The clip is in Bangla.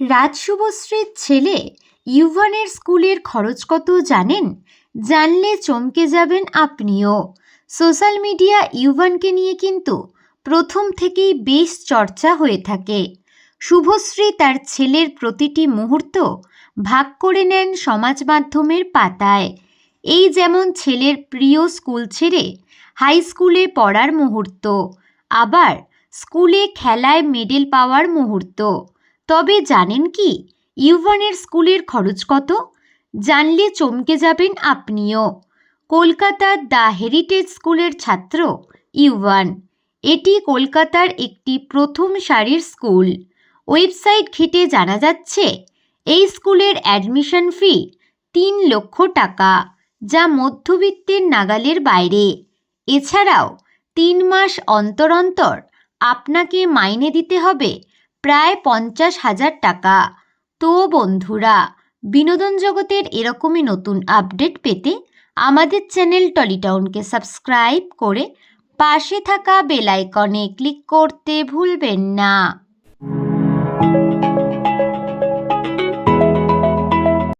রাজ শুভশ্রীর ছেলে ইউভানের স্কুলের খরচ কত জানেন? জানলে চমকে যাবেন আপনিও। সোশ্যাল মিডিয়া ইউভানকে নিয়ে কিন্তু প্রথম থেকেই বেশ চর্চা হয়ে থাকে। শুভশ্রী তার ছেলের প্রতিটি মুহূর্ত ভাগ করে নেন সমাজ মাধ্যমের পাতায়। এই যেমন ছেলের প্রিয় স্কুল ছেড়ে হাই স্কুলে পড়ার মুহূর্ত, আবার স্কুলে খেলায় মেডেল পাওয়ার মুহূর্ত। তবে জানেন কি? ইউভানের স্কুলের খরচ কত? জানলে চমকে যাবেন আপনিও। কলকাতার দ্য হেরিটেজ স্কুলের ছাত্র ইউভান। এটি কলকাতার একটি প্রথম সারির স্কুল। ওয়েবসাইট ঘেটে জানা যাচ্ছে, এই স্কুলের অ্যাডমিশন ফি তিন লক্ষ টাকা, যা মধ্যবিত্তের নাগালের বাইরে। এছাড়াও তিন মাস অন্তর অন্তর আপনাকে মাইনে দিতে হবে প্রায় পঞ্চাশ হাজার টাকা। তো বন্ধুরা, বিনোদন জগতের এরকমই নতুন আপডেট পেতে আমাদের চ্যানেল টলিটাউনকে সাবস্ক্রাইব করে পাশে থাকা বেলাইকনে ক্লিক করতে ভুলবেন না।